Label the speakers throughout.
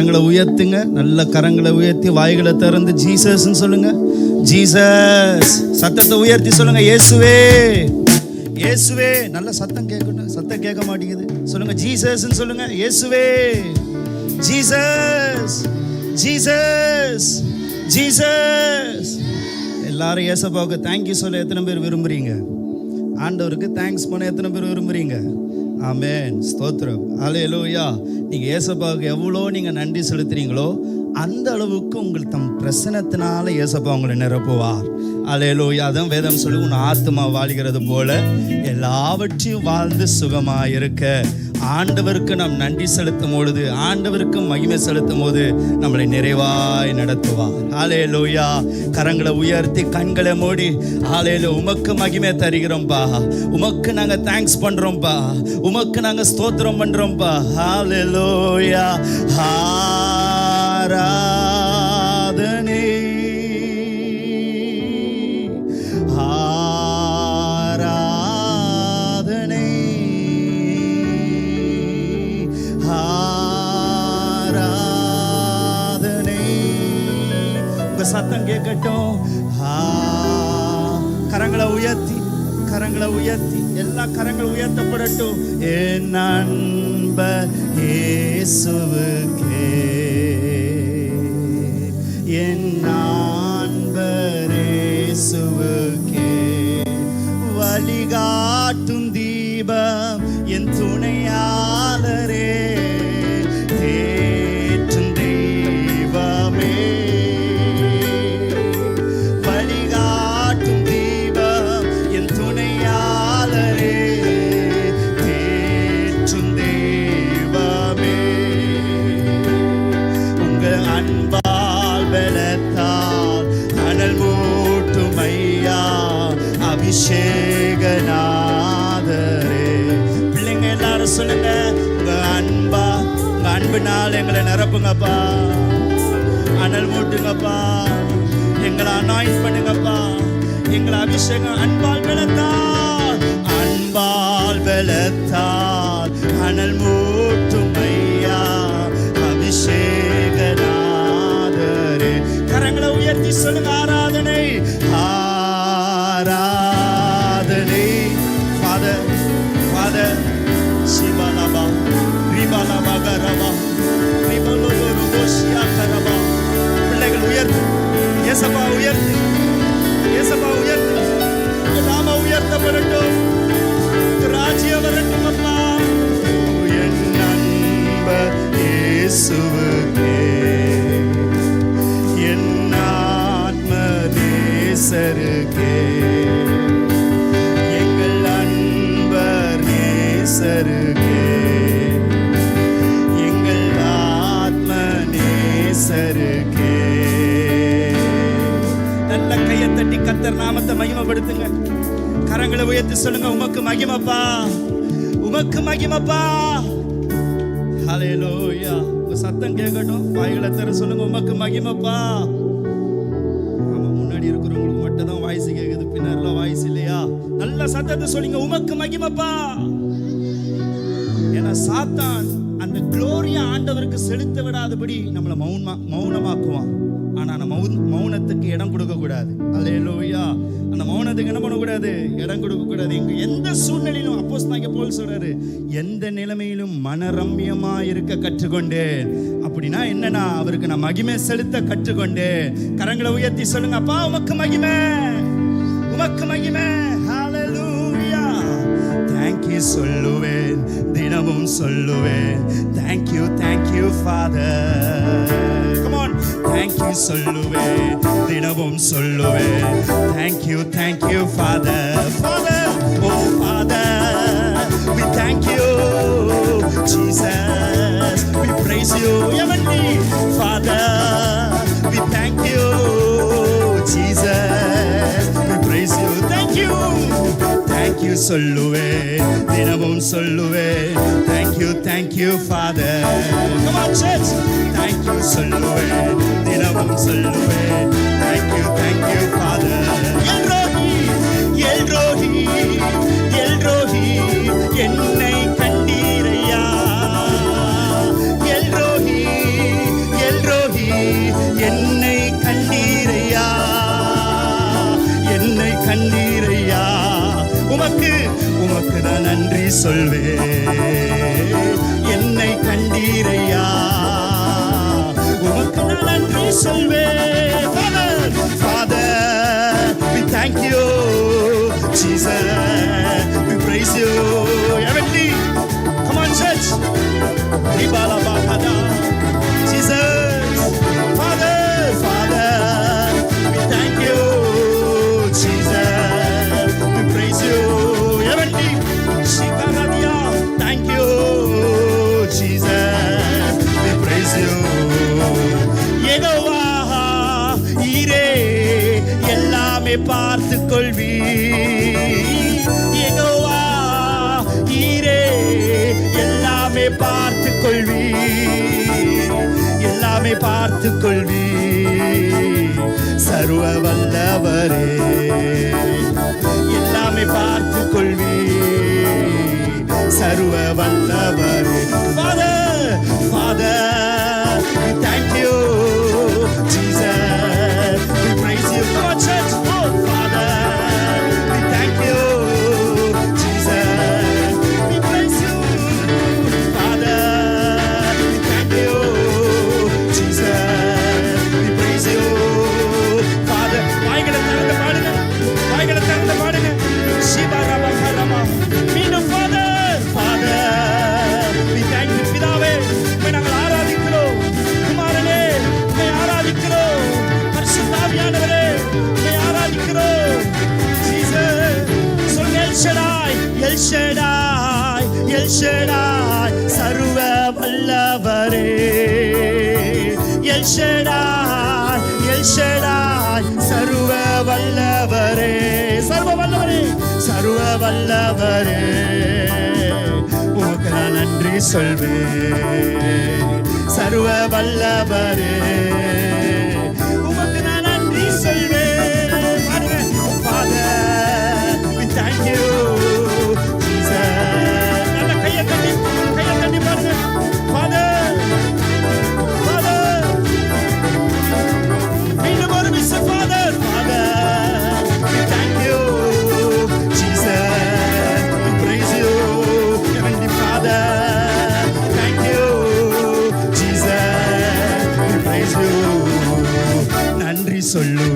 Speaker 1: கரங்களை உயர்த்துங்க. நல்ல கரங்களை உயர்த்தி வாய்களை திறந்து ஜீசஸ்ன்னு சொல்லுங்க. ஜீசஸ் சத்தத்தை உயர்த்தி சொல்லுங்க இயேசுவே இயேசுவே நல்ல சத்தம் கேட்கணும் சத்தம் கேட்க மாட்டேங்குது. சொல்லுங்க ஜீசஸ்ன்னு சொல்லுங்க இயேசுவே ஜீசஸ் ஜீசஸ் ஜீசஸ். எல்லாரும் ஏசப்பாவுக்கு தேங்க்யூ சொல்ல எத்தனை பேர் விரும்புறீங்க? ஆண்டவருக்கு தேங்க்ஸ் பண்ண எத்தனை பேர் விரும்புறீங்க? ஆமேன். ஸ்தோத்திரம். அலையலூயா நீங்கள் ஏசப்பாவுக்கு எவ்வளோ நீங்கள் நன்றி செலுத்துறீங்களோ அந்த அளவுக்கு உங்கள் தம் பிரசனத்தினால ஏசப்பா உங்களை நிரப்புவார். அலையலூயா அதான் வேதம் சொல்லி உன் ஆத்மா வாழ்கிறது போல எல்லாவற்றையும் வாழ்ந்து சுகமாக இருக்க ஆண்டவருக்கு நாம் நன்றி செலுத்தும் பொழுது ஆண்டவருக்கு மகிமை செலுத்தும் போது நம்மளை நிறைவாய் நடத்துவார். ஆலேலூயா கரங்களை உயர்த்தி கண்களை மூடி ஆலையில உமக்கு மகிமை தருகிறோம்பா. உமக்கு நாங்க தேங்க்ஸ் பண்றோம்பா. உமக்கு நாங்க ஸ்தோத்திரம் பண்றோம்பா. ஆலே லோயா ஆராதனே சத்தம் கேட்கட்டும். கரங்களை உயர்த்தி கரங்களை உயர்த்தி எல்லா கரங்களும் உயர்த்தப்படட்டும். என் அன்ப இயேசுவுக்கே. பலத்தால் அனல் மூட்டும் ஐயா. அபிஷேகநாதரே. கரங்களை உயர்த்தி சொல்லுங்க ஆராதனை. ஆராதனை. ஃபாதர் ஃபாதர் சிவலபா ரிபலபா கரபா ரிபலோரோஷியா பிள்ளைகள் உயர்த்து ஏசப்பா உயர்த்து ஏசப்பா உயர்த்து நாம உயர்த்தப்படட்டும். ராஜ்யம் வரட்டும் அப்பா என் நண்பர் இயேசுவுக்கே. என் ஆத்ம நேசருக்கே. எங்கள் அன்பர் நேசருக்கே. எங்கள் ஆத்ம நேசருக்கே. நல்ல கையை தட்டி கத்தர் நாமத்தை மகிமைப்படுத்துங்க. கரங்களை உயர்த்தி சொல்லுங்க உமக்கு மகிமப்பா உமக்கு மகிமப்பா. ஹalleluya உங்க சத்தம் கேட்கட்டும். வாய்களை தர சொல்லுங்க உமக்கு மகிமப்பா. ஆமா முன்னாடி இருக்கிறவங்களுக்கு மட்டும் தான் வாய்ஸ் கேக்குது பின்னாடிலாம் வாய்ஸ் இல்லையா? நல்ல சத்தத்தை சொல்லுங்க உமக்கு மகிமப்பா. ஏன்னா சாத்தான் அந்த குளோரியா ஆண்டவருக்கு செலுத்த விடாதபடி நம்மளை மௌனமா மௌனமாக்குவான். ஆனா நம்ம மௌனத்துக்கு இடம் கொடுக்க கூடாது அந்த மௌனத்துக்கு என்ன பண்ணக்கூடாது? இடம் கொடுக்கக்கூடாது. இங்கே எந்த சூழ்நிலையிலும் அப்போஸ் நாங்க போல் சொல்கிறாரு எந்த நிலைமையிலும் மனரம்யமாக இருக்க கற்றுக்கொண்டேன். அப்படின்னா என்னன்னா அவருக்கு நான் மகிமை செலுத்த கற்றுக்கொண்டேன். கரங்களை உயர்த்தி சொல்லுங்க அப்பா உமக்கு மகிமை! உமக்கு மகிமை! தேங்க்யூ சொல்லுவேன் தினமும் சொல்லுவேன். Thank you thank you father come on father come on thank you சொல்லுவேன் தினமும் சொல்லுவேன் thank you thank you father father oh father we thank you jesus we praise you heavenly father we thank you jesus we praise you thank you thank you சொல்லுவேன் தினமும் சொல்லுவேன் thank you, Father. Come on, church. Thank you, சொல்லுவேன் தினமும் சொல்லுவேன் Thank you, thank you, Father. El Roi El Roi El Roi என்னை கண்டீரையா L Roi El Roi என்னை கண்டீரையா என்னை கண்டீரையா உமக்கு உமக்கு நான் நன்றி சொல்வேன் பார்த்து கொள்வி சர்வ வல்லவரே. எல்லாமே பார்த்து கொள்வி சர்வ வல்லவரே. சொல்வே சர்வ வல்லவரே.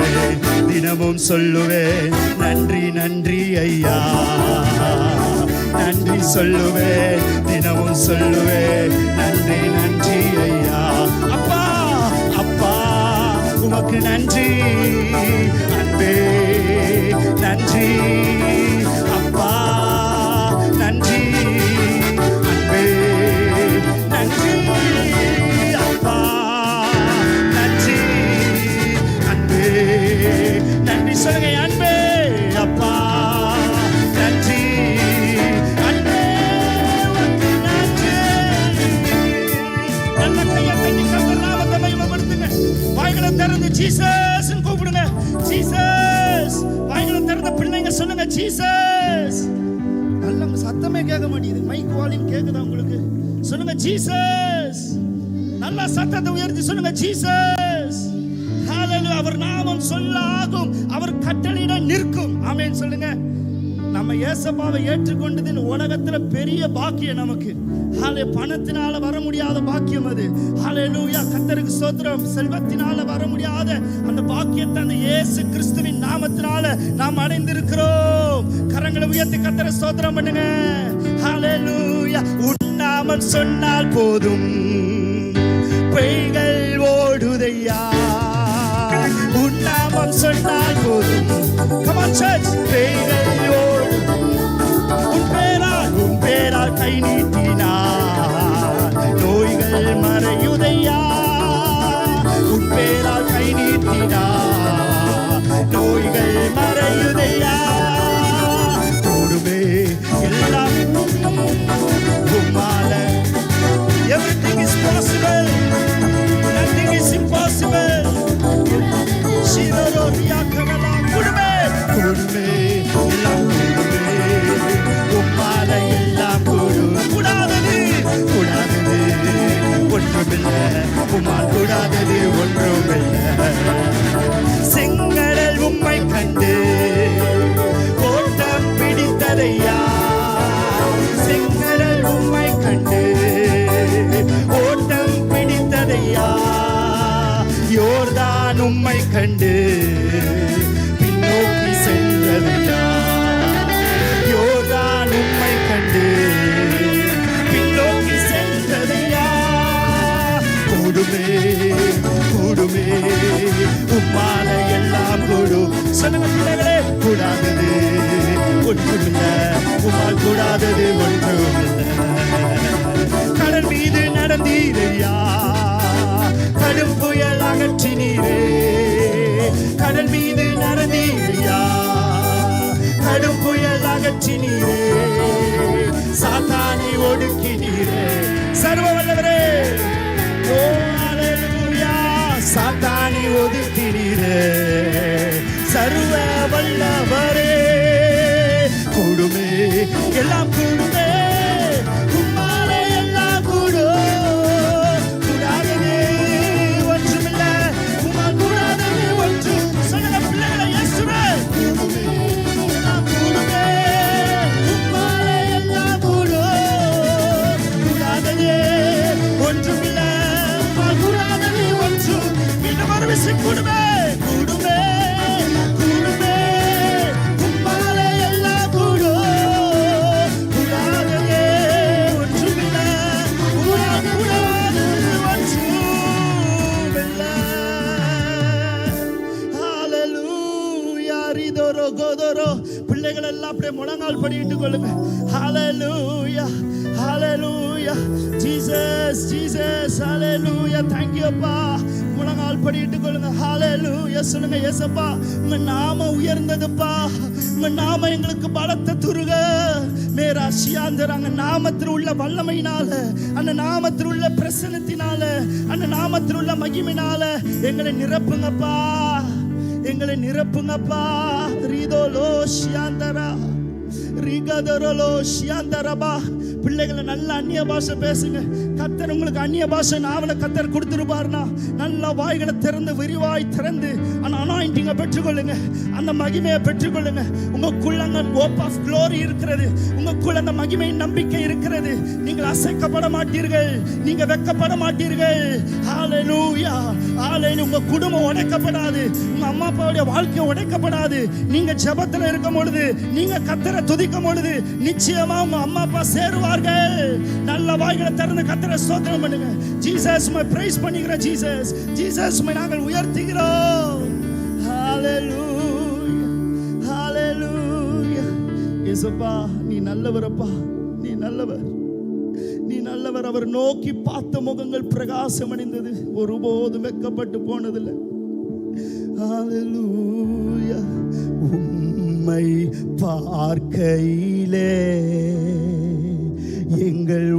Speaker 1: சொல்லுவேன் தினமும் சொல்லுவேன் நன்றி நன்றி ஐயா. நன்றி சொல்லுவேன் தினமும் சொல்லுவேன் நன்றி நன்றி ஐயா. அப்பா அப்பா உமக்கு நன்றி. ஜீசஸ் கூப்பிடுங்க. ஜீசஸ் வாய்களை திறந்த பிள்ளைங்க சொல்லுங்க ஜீசஸ் நல்ல சத்தமே கேட்க மாட்டேங்குது. மைக் வால்யூம் கேக்குதா உங்களுக்கு? சொல்லுங்க ஜீசஸ் நல்லா சத்தத்தை உயர்த்தி சொல்லுங்க ஜீசஸ் அவர் நாமம் சொல்லாகும். அவர் கட்டளையிட நிற்கும். ஆமென் சொல்லுங்க. நம்ம ஏசப்பாவை ஏற்றுக்கொண்டதின் உலகத்துல பெரிய பாக்கியம் நமக்கு. ஹாலே பணத்தினால வர முடியாத பாக்கியம் அது. ஹாலே லூயா கத்தருக்கு சோத்திரம் செல்வத்தினால வர முடியாத அந்த பாக்கியத்தை அந்த இயேசு கிறிஸ்துவின் நாமத்தினால நாம் அடைந்திருக்கிறோம். கரங்களை உயர்த்தி கத்தரை சோத்திரம் பண்ணுங்க. ஹalleluya லூயா நாமம் சொன்னால் போதும். பெய்கள் ஓடுதையா? உன் சொன்னால் போதும். Come on church. பெய்கள் ஓடும் பேரால் கை நீட்டினார் நோய்கள் மறையுதையா? உட்பேரால் கை நீட்டினார் நோய்கள் மறையுதையா? மீது நடந்தீரியா கடும் புயல் அகற்றினீரே சாத்தானை ஒடுக்கினீரே சர்வ வல்லவரே! ஓ சாத்தானை ஒதுக்கினீரே சர்வ வல்லவரே! கொடுமே எல்லாம் கூடுமே முழங்கால் படிட்டு கொள்ளுங்க ஹalleluya சொல்லுங்க ஏசப்பா உங்க நாம உயர்ந்ததுப்பா. உங்க நாம எங்களுக்கு பலத்த துருக. மேரா சியாந்தர் அங்க நாமத்தில் உள்ள வல்லமையினால அந்த நாமத்தில் உள்ள பிரசனத்தினால அந்த நாமத்தில் உள்ள மகிமினால எங்களை நிரப்புங்கப்பா. எங்களை நிரப்புங்கப்பா. ரீதோலோ ஷியாந்தரா ரிகதரலோ ஷியாந்தரபா பிள்ளைகளை நல்ல அந்நிய பாஷை பேசுங்க. கத்தர் உங்களுக்கு அந்நிய பாஷை நாவல கத்தர் கொடுத்துருப்பார்னா நல்ல வாய்களை திறந்து விரிவாய் திறந்து அந்த அனாயிண்டிங்கை பெற்றுக்கொள்ளுங்க. அந்த மகிமையை பெற்றுக்கொள்ளுங்க. உங்களுக்குள்ள அந்த ஓப் ஆஃப் க்ளோரி இருக்கிறது. உங்களுக்குள்ள அந்த மகிமையின் நம்பிக்கை இருக்கிறது. நீங்கள் அசைக்கப்பட மாட்டீர்கள். நீங்க வெக்கப்பட மாட்டீர்கள். ஹalleluya ஹalleluya உங்க குடும்பம் உடைக்கப்படாது. உங்க அம்மா அப்பாவுடைய வாழ்க்கை உடைக்கப்படாது. நீங்க ஜெபத்துல இருக்கும் பொழுது நீங்க கத்தரை துதிக்கும் பொழுது நிச்சயமா உங்க அம்மா அப்பா சேருவார்கள். நல்ல வாய்களை திறந்து கத்தரை ஸ்தோத்திரம் பண்ணுங்க. ஜீசஸ் மை பிரைஸ் பண்ணிக்கிறோம் ஜீசஸ் ஜீசஸ் மை நாங்கள் உயர்த்துகிறோம். இயேசுப்பா நீ நல்லவரப்பா நீ நல்லவர். நீ நல்லவர். அவர் நோக்கி பார்த்த முகங்கள் பிரகாசம் அடைந்தது ஒருபோதும் வெக்கப்பட்டு போனதில்லை. உண்மை உம்மை பார்க்கையிலே எங்கள்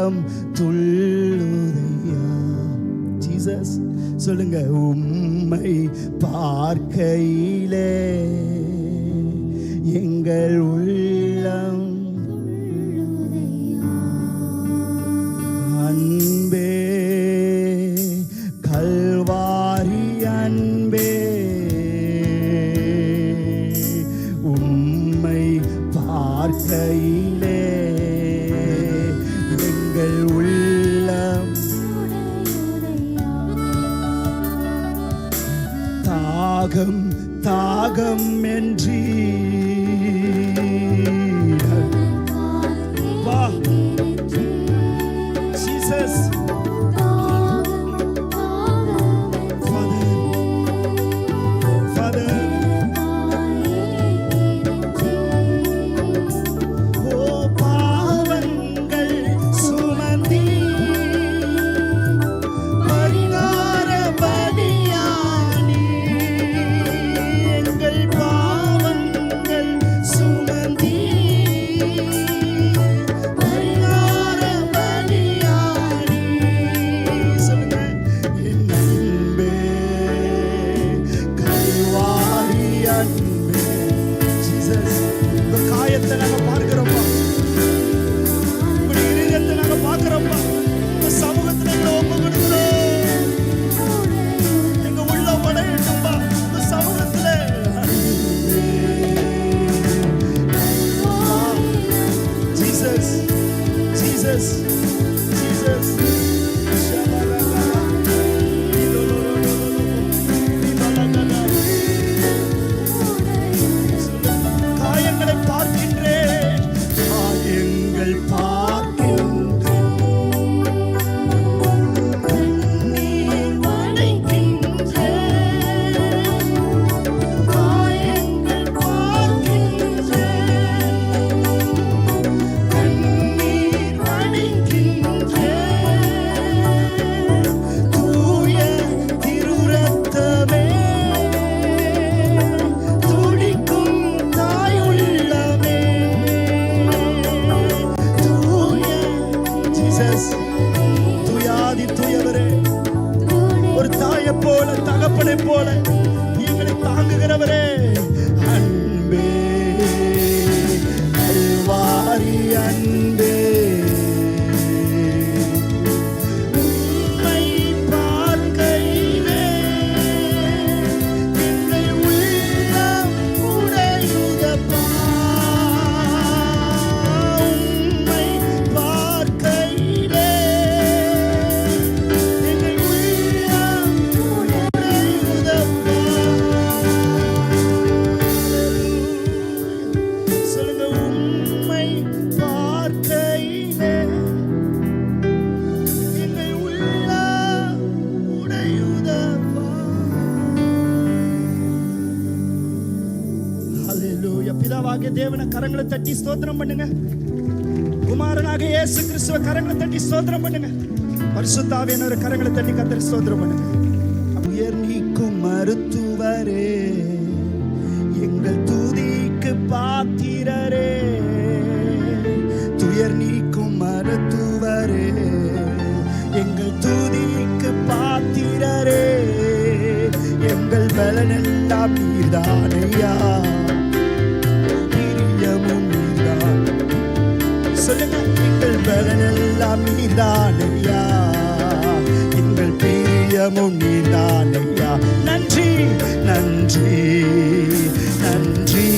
Speaker 1: உள்ளம் துள்ளுதையா? ஜீசஸ் சொல்லுங்க. உம்மை பார்க்கையிலே எங்கள் உள்ள ஹalleluya. பிதாவாகிய தேவனை கரங்களை தட்டி ஸ்தோத்திரம் பண்ணுங்க. குமாரனாக இயேசு கிறிஸ்துவ கரங்களை தட்டி ஸ்தோத்திரம் பண்ணுங்க. பரிசுத்தாவியனோட கரங்களை தட்டி கத்தரி ஸ்தோத்திரம் பண்ணுங்க. உயர் நீக்கும் மருத்துவரே எங்கள் துதிக்கு பாத்திரரே. துயர் நீக்கும் மருத்துவரே எங்கள் துதிக்கு பாத்திரரே. எங்கள் பலனெல்லாம் நீர்தானையா எங்கள் பலனெல்லாம் நீதானையா எங்கள் பிரியமும் நீதானையா நன்றி நன்றி நன்றி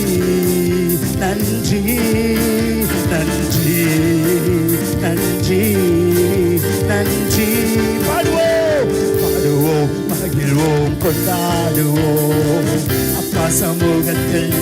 Speaker 1: நன்றி நன்றி நன்றி நன்றி. பாடுவோம் பாடுவோம் மகிழ்வோம் கொண்டாடுவோம். அப்பா சமூகத்தில்